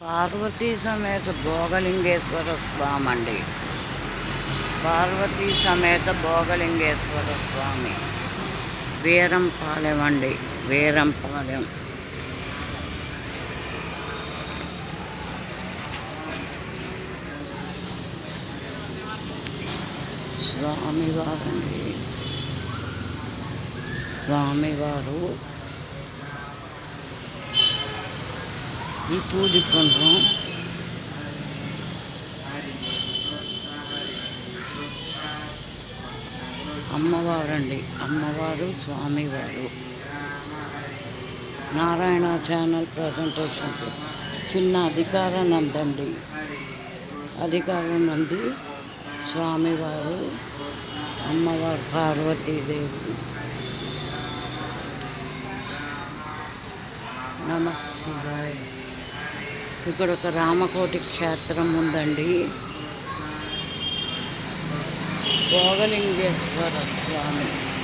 పార్వతీ సమేత భోగలింగేశ్వర స్వామి అండి పార్వతీ సమేత భోగలింగేశ్వర స్వామి. వీరంపాలెం అండి వీరంపాలెం స్వామివారండి. స్వామివారు ఈ పూజికుంటాం అమ్మవారండి. అమ్మవారు స్వామివారు. Narayana channel presentations. చిన్న అధికారం నందండి అధికారం నంది స్వామివారు అమ్మవారు పార్వతీదేవి. నమ ఇక్కడ ఒక రామకోటి క్షేత్రం ఉందండి. భోగలింగేశ్వర స్వామి.